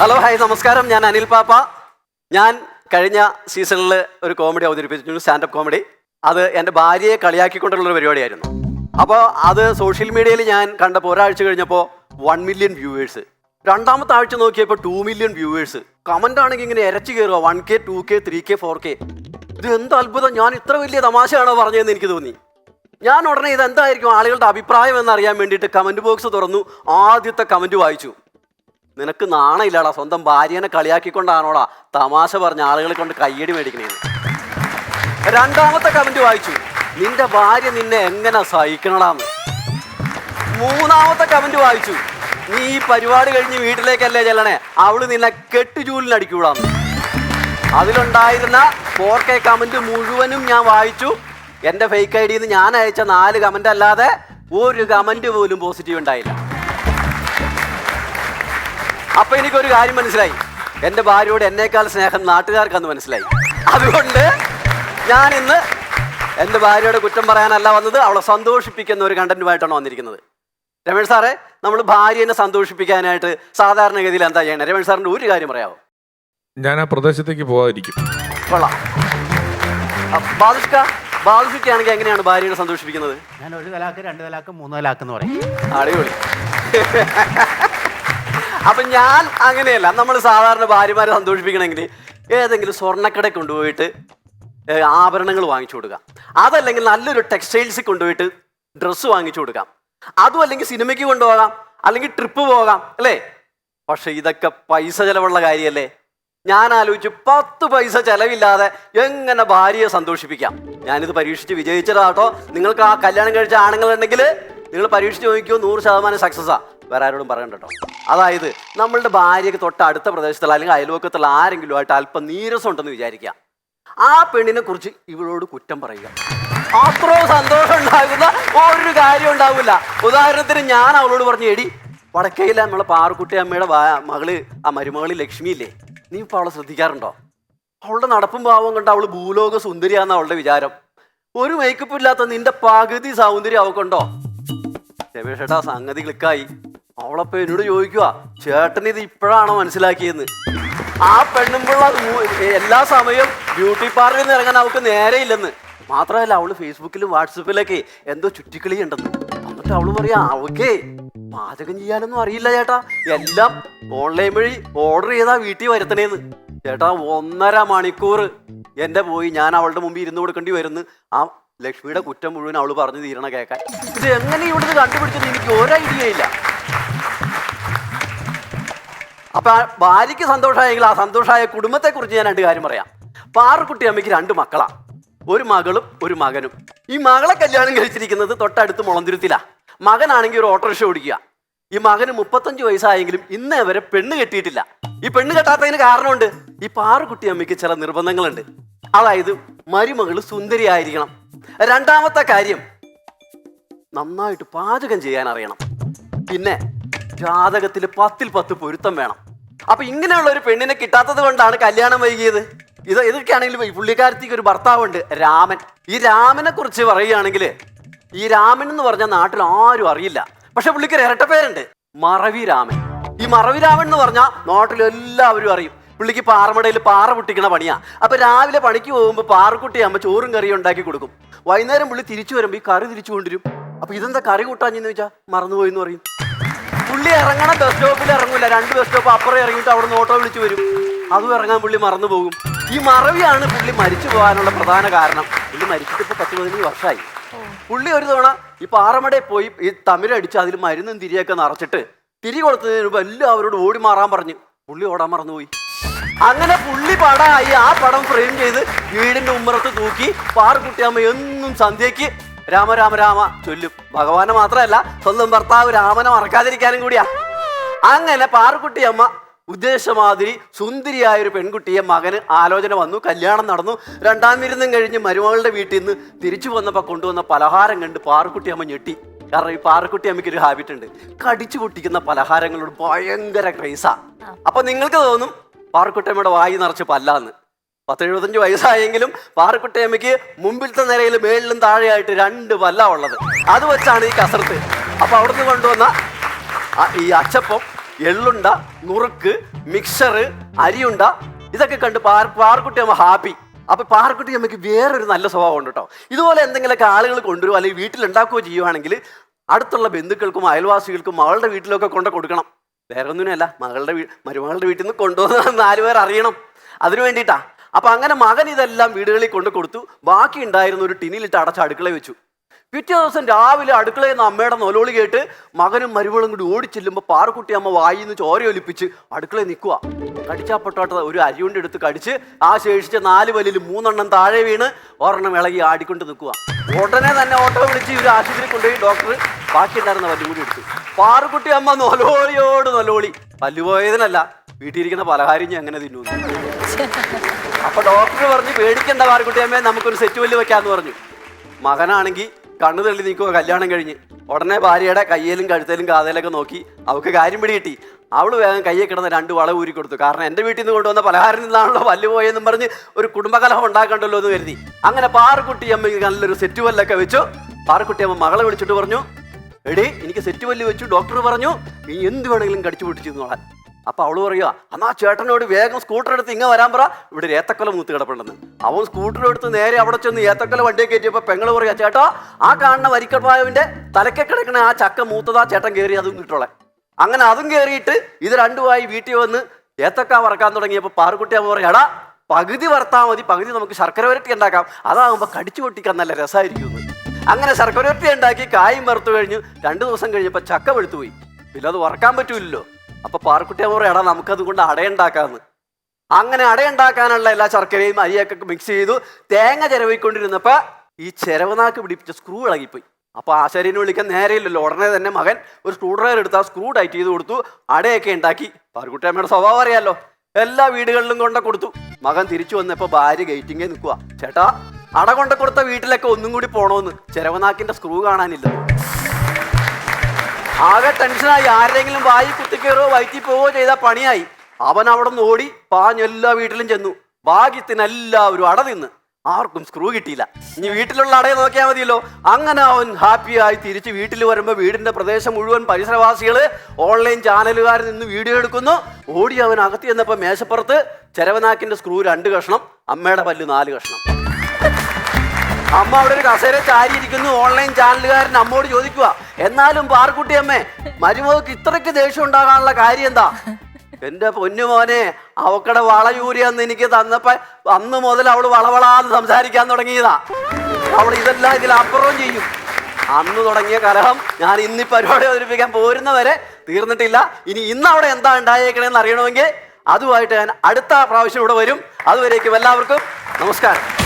Hello hi നമസ്കാരം. ഞാൻ അനിൽ പാപ്പ. ഞാൻ കഴിഞ്ഞ സീസണിൽ ഒരു കോമഡി അവതരിപ്പിച്ചു സ്റ്റാൻഡപ്പ് കോമഡി അത് എന്റെ ഭാര്യയെ കളിയാക്കിക്കൊണ്ടുള്ള ഒരു പരിപാടിയായിരുന്നു. അപ്പോൾ അത് സോഷ്യൽ മീഡിയയിൽ ഞാൻ കണ്ടപ്പോൾ ഒരാഴ്ച കഴിഞ്ഞപ്പോൾ വൺ മില്യൺ വ്യൂവേഴ്സ് രണ്ടാമത്തെ ആഴ്ച നോക്കിയപ്പോൾ ടു മില്യൺ വ്യൂവേഴ്സ് കമന്റ് ആണെങ്കിൽ ഇങ്ങനെ ഇരച്ചു കയറുക. One K two K three K four K ഇത് എന്ത് അത്ഭുതം. ഞാൻ ഇത്ര വലിയ തമാശയാണോ പറഞ്ഞതെന്ന് എനിക്ക് തോന്നി. ഞാൻ ഉടനെ ഇത് എന്തായിരിക്കും ആളുകളുടെ അഭിപ്രായം എന്നറിയാൻ വേണ്ടിയിട്ട് കമന്റ് ബോക്സ് തുറന്നു. ആദ്യത്തെ കമന്റ് വായിച്ചു. നിനക്ക് നാണയില്ലാടാ. സ്വന്തം ഭാര്യനെ കളിയാക്കിക്കൊണ്ടാണോടാ തമാശ പറഞ്ഞ ആളുകളെ കൊണ്ട് കയ്യടി മേടിക്കണേന്ന് രണ്ടാമത്തെ കമന്റ് വായിച്ചു. നിന്റെ ഭാര്യ നിന്നെ എങ്ങനെ സഹിക്കണടാന്ന്. മൂന്നാമത്തെ കമന്റ് വായിച്ചു. നീ ഈ പരിപാടി കഴിഞ്ഞ് വീട്ടിലേക്കല്ലേ ചെല്ലണേ? അവൾ നിന്നെ കെട്ടുചൂലിനടിക്കൂടാന്ന്. അതിലുണ്ടായിരുന്ന ഫോർ കെ കമന്റ് മുഴുവനും ഞാൻ വായിച്ചു. എന്റെ ഫേക്ക് ഐ ഡിന്ന് ഞാൻ അയച്ച നാല് കമന്റ് അല്ലാതെ ഒരു കമന്റ് പോലും പോസിറ്റീവ് ഉണ്ടായില്ല. അപ്പൊ എനിക്കൊരു കാര്യം മനസ്സിലായി. എന്റെ ഭാര്യയോട് എന്നേക്കാൾ സ്നേഹം നാട്ടുകാർക്കാന്ന് മനസ്സിലായി. അതുകൊണ്ട് ഞാൻ ഇന്ന് എന്റെ ഭാര്യയോട് കുറ്റം പറയാനല്ല വന്നത് അവളെ സന്തോഷിപ്പിക്കുന്ന ഒരു കണ്ടന്റുമായിട്ടാണ് വന്നിരിക്കുന്നത്. രമേഷ് സാറേ നമ്മൾ ഭാര്യനെ സന്തോഷിപ്പിക്കാനായിട്ട് സാധാരണഗതിയിൽ എന്താ ചെയ്യണേ? രമേഷ് സാറിന്റെ ഒരു കാര്യം പറയാമോ ഞാൻ ആ പ്രദേശത്തേക്ക് പോകാതിരിക്കും കൊള്ളാം. ബാദുഷ്ക ബാദുഷിക്കാണെങ്കിൽ എങ്ങനെയാണ് ഭാര്യനെ സന്തോഷിപ്പിക്കുന്നത്? ഞാൻ ഒരു തലാക്ക് രണ്ട് തലാക്ക് മൂന്ന് തലാക്ക് എന്ന് പറയും. അടിപൊളി. അപ്പൊ ഞാൻ അങ്ങനെയല്ല നമ്മൾ സാധാരണ ഭാര്യമാരെ സന്തോഷിപ്പിക്കണമെങ്കിൽ ഏതെങ്കിലും സ്വർണക്കട കൊണ്ടുപോയിട്ട് ആഭരണങ്ങൾ വാങ്ങിച്ചു കൊടുക്കാം. അതല്ലെങ്കിൽ നല്ലൊരു ടെക്സ്റ്റൈൽസ് കൊണ്ടുപോയിട്ട് ഡ്രസ്സ് വാങ്ങിച്ചു കൊടുക്കാം. അതും അല്ലെങ്കിൽ സിനിമയ്ക്ക് കൊണ്ടുപോകാം അല്ലെങ്കിൽ ട്രിപ്പ് പോകാം അല്ലേ? പക്ഷെ ഇതൊക്കെ പൈസ ചെലവുള്ള കാര്യമല്ലേ ഞാൻ ആലോചിച്ചു പത്ത് പൈസ ചെലവില്ലാതെ എങ്ങനെ ഭാര്യയെ സന്തോഷിപ്പിക്കാം? ഞാനിത് പരീക്ഷിച്ച് വിജയിച്ചതാട്ടോ നിങ്ങൾക്ക് ആ കല്യാണം കഴിച്ച ആണുങ്ങളുണ്ടെങ്കിൽ നിങ്ങൾ പരീക്ഷിച്ച് നോക്കിയോ നൂറ് ശതമാനം സക്സസ്സാ വേറെ ആരോടും പറയണ്ട കേട്ടോ. അതായത് നമ്മളുടെ ഭാര്യയ്ക്ക് തൊട്ട് അടുത്ത പ്രദേശത്തുള്ള അല്ലെങ്കിൽ അയൽവക്കത്തുള്ള ആരെങ്കിലും ആയിട്ട് അല്പം നീരസം ഉണ്ടെന്ന് വിചാരിക്കാം ആ പെണ്ണിനെ കുറിച്ച് ഇവളോട് കുറ്റം പറയുക. അത്രയും സന്തോഷം ഉണ്ടാകുന്ന ഒരു കാര്യം ഉണ്ടാവില്ല. ഉദാഹരണത്തിന് ഞാൻ അവളോട് പറഞ്ഞു എടി വടക്കയിലെ നമ്മളെ പാറക്കുട്ടി അമ്മയുടെ മകൾ ആ മരുമകളി ലക്ഷ്മി ഇല്ലേ? നീ ഇപ്പോൾ അവളെ ശ്രദ്ധിക്കാറുണ്ടോ? അവളുടെ നടപ്പും ഭാവം കണ്ട അവൾ ഭൂലോക സുന്ദരിയാന്ന് അവളുടെ വിചാരം. ഒരു മേക്കപ്പ് ഇല്ലാത്ത നിന്റെ പകുതി സൗന്ദര്യം അവക്കുണ്ടോ? രമേഷ് ചേട്ടാ സംഗതി ക്ലിക്കായി അവളപ്പോ എന്നോട് ചോദിക്കുക ചേട്ടൻ ഇത് ഇപ്പോഴാണോ മനസ്സിലാക്കിയെന്ന്? ആ പെണ്ണുമ്പിള്ള എല്ലാ സമയവും ബ്യൂട്ടി പാർലറിൽ നിന്ന് ഇറങ്ങാൻ അവൾക്ക് നേരെയില്ലെന്ന് മാത്രമല്ല അവൾ ഫേസ്ബുക്കിലും വാട്സപ്പിലൊക്കെ എന്തോ ചുറ്റിക്കളി ഉണ്ടെന്ന്. എന്നിട്ട് അവൾ പറയാ അവക്കേ പാചകം ചെയ്യാനൊന്നും അറിയില്ല ചേട്ടാ. എല്ലാം ഓൺലൈൻ വഴി ഓർഡർ ചെയ്താ വീട്ടിൽ വരുത്തണേന്ന്. ചേട്ടാ ഒന്നര മണിക്കൂർ എന്റെ പോയി ഞാൻ അവളുടെ മുമ്പിൽ ഇരുന്ന് കൊടുക്കേണ്ടി വരുന്നു. ആ ലക്ഷ്മിയുടെ കുറ്റം മുഴുവൻ അവൾ പറഞ്ഞു തീരണ കേൾക്കാൻ ഇത് എങ്ങനെ ഇവിടുന്ന് കണ്ടുപിടിച്ചെന്ന് എനിക്ക് ഒരു ഐഡിയ ഇല്ല. അപ്പൊ ആ ഭാര്യയ്ക്ക് സന്തോഷമായെങ്കിൽ ആ സന്തോഷമായ കുടുംബത്തെ കുറിച്ച് ഞാൻ രണ്ട് കാര്യം പറയാം. പാറുക്കുട്ടി അമ്മയ്ക്ക് രണ്ട് മക്കളാ. ഒരു മകളും ഒരു മകനും. ഈ മകളെ കല്യാണം കഴിച്ചിരിക്കുന്നത് തൊട്ടടുത്ത് മുളന്തുരുത്തിലാ. മകനാണെങ്കിൽ ഒരു ഓട്ടോറിക്ഷ ഓടിക്കുക. ഈ മകന് മുപ്പത്തഞ്ച് വയസ്സായെങ്കിലും ഇന്നേ വരെ പെണ്ണ് കെട്ടിയിട്ടില്ല. ഈ പെണ്ണ് കെട്ടാത്തതിന് കാരണമുണ്ട്. ഈ പാറുക്കുട്ടി അമ്മയ്ക്ക് ചില നിർബന്ധങ്ങളുണ്ട്. അതായത് മരുമകൾ സുന്ദരിയായിരിക്കണം. രണ്ടാമത്തെ കാര്യം നന്നായിട്ട് പാചകം ചെയ്യാൻ അറിയണം. പിന്നെ ജാതകത്തിൽ പത്തിൽ പത്ത് പൊരുത്തം വേണം. അപ്പൊ ഇങ്ങനെയുള്ള ഒരു പെണ്ണിനെ കിട്ടാത്തത് കൊണ്ടാണ് കല്യാണം വൈകിയത്. ഇത് ഇതൊക്കെയാണെങ്കിലും ഈ പുള്ളിക്കാരത്തിക്ക് ഒരു ഭർത്താവുണ്ട് രാമൻ. ഈ രാമനെ കുറിച്ച് പറയുകയാണെങ്കിൽ ഈ രാമൻ എന്ന് പറഞ്ഞ നാട്ടിൽ ആരും അറിയില്ല. പക്ഷെ പുള്ളിക്ക് ഇരട്ട പേരുണ്ട് മറവി രാമൻ. ഈ മറവി രാമൻ എന്ന് പറഞ്ഞാൽ നാട്ടിൽ എല്ലാവരും അറിയും. പുള്ളിക്ക് പാറമടയിൽ പാറ പൊട്ടിക്കണ പണിയാ. അപ്പൊ രാവിലെ പണിക്ക് പോകുമ്പോൾ പാറക്കുട്ടി അമ്മ ചോറും കറിയും ഉണ്ടാക്കി കൊടുക്കും. വൈകുന്നേരം പുള്ളി തിരിച്ചു വരുമ്പോൾ ഈ കറി തിരിച്ചു കൊണ്ടുവരും അപ്പൊ ഇതെന്താ കറി കൂട്ടാഞ്ഞെന്ന് ചോദിച്ചാൽ മറന്നുപോയി എന്ന് പറയും. പുള്ളി ഇറങ്ങണ ബസ് സ്റ്റോപ്പിൽ ഇറങ്ങൂല. രണ്ട് ബസ് സ്റ്റോപ്പ് അപ്പുറം ഇറങ്ങിയിട്ട് അവിടെ നിന്ന് ഓട്ടോ വിളിച്ചു വരും. അതും ഇറങ്ങാൻ പുള്ളി മറന്നു പോകും. ഈ മറവിയാണ് പുള്ളി മരിച്ചു പോകാനുള്ള പ്രധാന കാരണം. പുള്ളി മരിച്ചിട്ട് ഇപ്പൊ പത്ത് പതിനഞ്ച് വർഷമായി പുള്ളി ഒരു തവണ ഈ പാറമടയിൽ പോയി ഈ തമിഴടിച്ച് അതിൽ മരുന്നും തിരിയൊക്കെ നിറച്ചിട്ട് തിരി കൊടുത്തതിന് മുമ്പ് അവരോട് ഓടി മാറാൻ പറഞ്ഞു പുള്ളി ഓടാൻ മറന്നുപോയി. അങ്ങനെ പുള്ളി പടമായി ആ പടം ഫ്രെയിം ചെയ്ത് വീടിന്റെ ഉമ്മറത്ത് തൂക്കി പാറുകുട്ടിയമ്മ എന്നും സന്ധ്യയ്ക്ക് രാമ രാമ രാമ. ചൊല്ലും. ഭഗവാനെ മാത്രമല്ല സ്വന്തം ഭർത്താവ് രാമനെ മറക്കാതിരിക്കാനും കൂടിയാ. അങ്ങനെ പാറുക്കുട്ടിയമ്മ ഉദ്ദേശമാതിരി സുന്ദരിയായ ഒരു പെൺകുട്ടിയെ മകന് ആലോചന വന്നു കല്യാണം നടന്നു. രണ്ടാം വിരുന്നും കഴിഞ്ഞ് മരുമകളുടെ വീട്ടിൽ നിന്ന് തിരിച്ചു വന്നപ്പോൾ കൊണ്ടുവന്ന പലഹാരം കണ്ട് പാറുക്കുട്ടിയമ്മ ഞെട്ടി. കാരണം ഈ പാറക്കുട്ടി അമ്മയ്ക്ക് ഒരു ഹാബിറ്റ് ഉണ്ട്. കടിച്ചു പൊട്ടിക്കുന്ന പലഹാരങ്ങളോട് ഭയങ്കര ക്രൈസാ അപ്പൊ നിങ്ങൾക്ക് തോന്നും പാറുക്കുട്ടിയമ്മയുടെ വായി നിറച്ച് പല്ലാന്ന്. പത്തെഴുപത്തഞ്ച് വയസ്സായെങ്കിലും പാറക്കുട്ടിയമ്മയ്ക്ക് മുമ്പിലത്തെ നിരയിൽ മേളിലും താഴെയായിട്ട് രണ്ട് വല്ല ഉള്ളത്. അത് വെച്ചാണ് ഈ കസർത്ത്. അപ്പൊ അവിടുന്ന് കൊണ്ടുവന്ന ഈ അച്ചപ്പം എള്ളുണ്ട നുറുക്ക് മിക്സറ് അരിയുണ്ട ഇതൊക്കെ കണ്ട് പാർ പാറക്കുട്ടിയമ്മ ഹാപ്പി അപ്പൊ പാറക്കുട്ടിയമ്മയ്ക്ക് വേറൊരു നല്ല സ്വഭാവം ഉണ്ട് കേട്ടോ ഇതുപോലെ എന്തെങ്കിലുമൊക്കെ ആളുകൾ കൊണ്ടുവരുമോ അല്ലെങ്കിൽ വീട്ടിൽ ഉണ്ടാക്കുകയോ ചെയ്യുവാണെങ്കിൽ അടുത്തുള്ള ബന്ധുക്കൾക്കും അയൽവാസികൾക്കും മകളുടെ വീട്ടിലൊക്കെ കൊണ്ട് കൊടുക്കണം. വേറെ ഒന്നിനല്ല മകളുടെ വീ മരുമകളുടെ വീട്ടിൽ നിന്ന് കൊണ്ടുവന്ന നാലുപേർ അറിയണം. അതിനു വേണ്ടിയിട്ടാ. അപ്പൊ അങ്ങനെ മകൻ ഇതെല്ലാം വീടുകളിൽ കൊണ്ട് കൊടുത്തു. ബാക്കി ഉണ്ടായിരുന്ന ഒരു ടിന്നിലിട്ട് അടച്ച അടുക്കള വെച്ചു. പിറ്റേ ദിവസം രാവിലെ അടുക്കളയിൽ നിന്ന് അമ്മയുടെ നൊലോളി കേട്ട് മകനും മരുവളും കൂടി ഓടിച്ചെല്ലുമ്പോൾ പാറക്കുട്ടി അമ്മ വായിന്ന് ചോര ഒലിപ്പിച്ച് അടുക്കളയിൽ നിൽക്കുക കടിച്ചാ പൊട്ടോട്ട ഒരു അരിയുണ്ട് എടുത്ത് കടിച്ച് ആ ശേഷിച്ച നാല് വലിൽ മൂന്നെണ്ണം താഴെ വീണ് ഒരെണ്ണം ഇളകി ആടിക്കൊണ്ട് നിൽക്കുക ഉടനെ തന്നെ ഓട്ടോ വിളിച്ച് ഒരു ആശുപത്രി കൊണ്ടുപോയി ഡോക്ടർ ബാക്കി ഉണ്ടായിരുന്ന പല്ലും കൂടി എടുത്തു. പാറക്കുട്ടി അമ്മ നൊലോളിയോട് നൊലോളി. പല്ലുപോയതിനല്ല വീട്ടിലിരിക്കുന്ന പലഹാരം ഞാൻ എങ്ങനെ തിന്നു അപ്പൊ ഡോക്ടർ പറഞ്ഞു പേടിക്കണ്ട പാറുക്കുട്ടി അമ്മേ നമുക്കൊരു സെറ്റ് വല്ല് വെക്കാന്ന് പറഞ്ഞു. മകനാണെങ്കിൽ കണ്ണു തള്ളി നിൽക്കുക കല്യാണം കഴിഞ്ഞ്. ഉടനെ ഭാര്യയുടെ കയ്യിലും കഴുത്തേലും കാതയിലൊക്കെ നോക്കി അവൾക്ക് കാര്യം പിടി കിട്ടി വേഗം കയ്യെ കിടന്ന് രണ്ട് വള ഊരി കൊടുത്തു. കാരണം എന്റെ വീട്ടിൽ നിന്ന് കൊണ്ടുവന്ന പലഹാരം നിന്നാണല്ലോ പല്ല് പോയെന്നും പറഞ്ഞ് ഒരു കുടുംബകലഹം ഉണ്ടാക്കണ്ടല്ലോ എന്ന് കരുതി. അങ്ങനെ പാറുക്കുട്ടി അമ്മ നല്ലൊരു സെറ്റ് വല്ലൊക്കെ വെച്ചു. പാറക്കുട്ടിയമ്മ മകളെ വിളിച്ചിട്ട് പറഞ്ഞു എടി എനിക്ക് സെറ്റ് വല്ല് വെച്ചു. ഡോക്ടർ പറഞ്ഞു നീ എന്ത് വേണമെങ്കിലും കടിച്ചു പൊട്ടിച്ചു നോളാൻ അപ്പൊ അവൾ പറയുക എന്നാ ചേട്ടനോട് വേഗം സ്കൂട്ടർ എടുത്ത് ഇങ്ങ വരാൻ പറ. ഇവിടെ ഏത്തക്കൊല മൂത്ത് കിടപ്പുണ്ടെന്ന്. അവൻ സ്കൂട്ടർ എടുത്ത് നേരെ അവിടെ ചെന്ന് ഏത്തക്കൊല വണ്ടിയെ കയറ്റിയപ്പോ പെങ്ങൾ പറയാ ചേട്ടാ ആ കാണുന്ന വരിക്കപ്പായവിന്റെ തലക്കെ കിടക്കണ ആ ചക്ക മൂത്തതാ ചേട്ടൻ കയറി അതും കിട്ടോളെ. അങ്ങനെ അതും കയറിയിട്ട് ഇത് രണ്ടുമായി വീട്ടിൽ വന്ന് ഏത്തക്ക വറക്കാൻ തുടങ്ങിയപ്പോൾ പാറുകുട്ടി അമ്മ പറയാ എടാ പകുതി വറുത്താൽ മതി പകുതി നമുക്ക് ശർക്കര വരട്ടി ഉണ്ടാക്കാം. അതാകുമ്പോൾ കടിച്ചു പൊട്ടിക്കാൻ നല്ല രസമായിരിക്കും അങ്ങനെ ശർക്കര വരട്ടി ഉണ്ടാക്കി കായും വറുത്തു കഴിഞ്ഞു. രണ്ടു ദിവസം കഴിഞ്ഞപ്പോൾ ചക്ക വെളുത്തുപോയി. പിന്നെ അത് വറക്കാൻ പറ്റൂലല്ലോ. അപ്പൊ പാറുക്കുട്ടി അമ്മ പറയാം എടാ നമുക്കത് കൊണ്ട് അടയുണ്ടാക്കാന്ന്. അങ്ങനെ അടയുണ്ടാക്കാനുള്ള എല്ലാ ശർക്കരയും അരിയൊക്കെ മിക്സ് ചെയ്തു. തേങ്ങ ചിരവിക്കൊണ്ടിരുന്നപ്പോ ഈ ചിരവനാക്ക് പിടിപ്പിച്ച സ്ക്രൂ ഇളകിപ്പോയി. അപ്പൊ ആശാരിനെ വിളിക്കാൻ നേരെയില്ലല്ലോ. ഉടനെ തന്നെ മകൻ ഒരു സ്ക്രൂ ഡ്രൈവർ എടുത്ത് ആ സ്ക്രൂ ടൈറ്റ് ചെയ്ത് കൊടുത്തു. അടയൊക്കെ ഉണ്ടാക്കി. പാറുക്കുട്ടി അമ്മയുടെ സ്വഭാവം അറിയാലോ. എല്ലാ വീടുകളിലും കൊണ്ട കൊടുത്തു. മകൻ തിരിച്ചു വന്നപ്പോ ഭാര്യ ഗേറ്റിങ്ങേ നിൽക്കുക ചേട്ടാ അട കൊണ്ട കൊടുത്ത വീട്ടിലൊക്കെ ഒന്നും കൂടി പോണോന്ന്. ചിരവനാക്കിന്റെ സ്ക്രൂ കാണാനില്ല. ആകെ ടെൻഷനായി. ആരെങ്കിലും വായി കുത്തിക്കയറോ വയറ്റി പോവോ ചെയ്ത പണിയായി. അവൻ അവിടെ നിന്ന് ഓടി പാഞ്ഞ് എല്ലാ വീട്ടിലും ചെന്നു. ഭാഗ്യത്തിന് എല്ലാവരും അട നിന്ന്. ആർക്കും സ്ക്രൂ കിട്ടിയില്ല. ഇനി വീട്ടിലുള്ള അടയെ നോക്കിയാൽ മതിയല്ലോ. അങ്ങനെ അവൻ ഹാപ്പിയായി തിരിച്ച് വീട്ടിൽ വരുമ്പോൾ വീടിന്റെ പ്രദേശം മുഴുവൻ പരിസരവാസികൾ ഓൺലൈൻ ചാനലുകാരിൽ നിന്ന് വീഡിയോ എടുക്കുന്നു. ഓടി അവൻ അകത്തി ചെന്നപ്പോൾ മേശപ്പുറത്ത് ചെരവനാക്കിന്റെ സ്ക്രൂ രണ്ട് കഷ്ണം അമ്മയുടെ പല്ല് നാല് കഷ്ണം. അമ്മ അവിടെ ഒരു കസേര ചാരിയിരിക്കുന്നു. ഓൺലൈൻ ചാനലുകാരൻ അമ്മോട് ചോദിക്കുക എന്നാലും പാർക്കുട്ടി അമ്മേ മരുമകൾക്ക് ഇത്രയ്ക്ക് ദേഷ്യം ഉണ്ടാകാനുള്ള കാര്യം എന്താ? എന്റെ പൊന്നുമോനെ അവക്കടെ വളയൂരി അന്ന് എനിക്ക് തന്നപ്പോ അന്ന് മുതൽ അവൾ വളവളാന്ന് സംസാരിക്കാൻ തുടങ്ങിയതാ. അവൾ ഇതെല്ലാം ഇതിൽ അപ്പുറവും ചെയ്യും. അന്ന് തുടങ്ങിയ കലഹം ഞാൻ ഇന്ന് പരിപാടി അവതരിപ്പിക്കാൻ പോരുന്നവരെ തീർന്നിട്ടില്ല. ഇനി ഇന്ന് അവിടെ എന്താ ഉണ്ടായേക്കണേന്ന് അറിയണമെങ്കിൽ അതുമായിട്ട് ഞാൻ അടുത്ത പ്രാവശ്യം ഇവിടെ വരും. അതുവരേക്കും എല്ലാവർക്കും നമസ്കാരം.